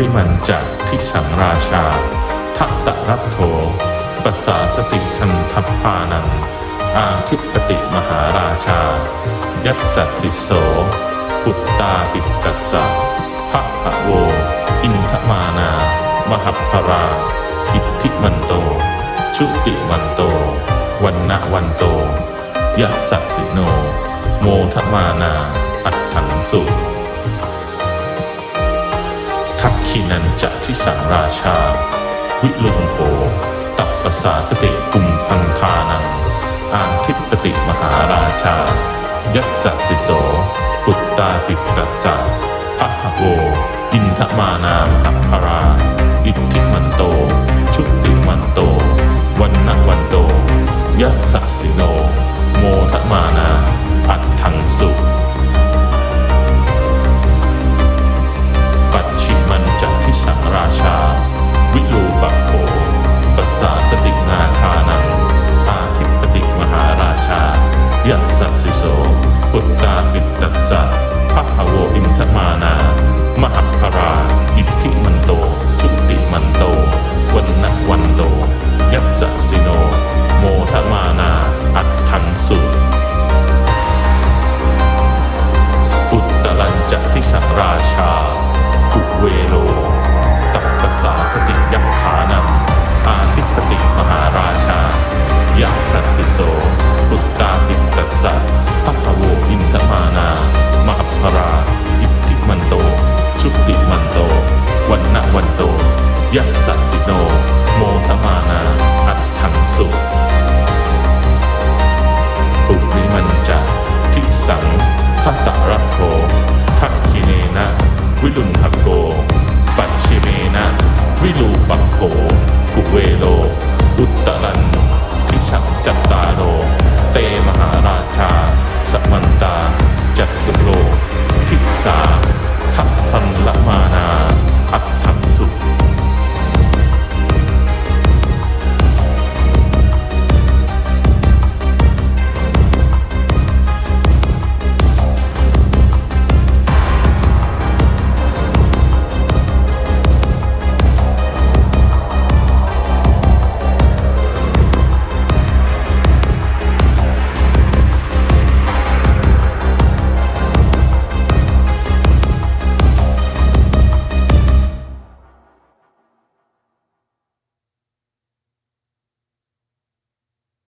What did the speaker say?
ริมันจะทิสังราชา ทัตตรัตโถปัสสาสติคันทัพพานัง อาทิปติมหาราชา ยัตสัสสิโส ปุตตาปิตัสสะพระพะโว อินทมานา มหัพพรา อิทธิมันโต ชุติมันโต วันนะวันโตยะสัสสิโน โมทมานา อัตถังสุ ทักขินันจะทิสังราชา วิลุงโภตัปปสาสติกุมพังคานัง อาทิปติมหาราชา ยัสสะสิโสปุตตาปิตัสสะพะหะโวอินทมานามหัพพรา อิทธิมันโต ชุติมันโต วันนะวันโตยัสสะสิโน โมทมานา ปุตตาปิตตัสสะพะหโวอินทมานา มหัพพรา อิทธิมันโต ชุติมันโต วันนวันโต ยัสสสิโน โมทมานา อัตถังสุอุตตลันจะทิสังราชา กุเวโล ตัปปสาสติ ชุติมันโต วันนวันโต ยัสสิโน โมตมานา อัตถังสุปุริมันจะทิสังขัตตระโคทักคิเนนะ วิลุนทโก ปัจฉิเมนะ วิลูปัโคกุเวโล อุตตรันทิชังจัตตาโร เตมหาราชา สมันตา จัตตุโล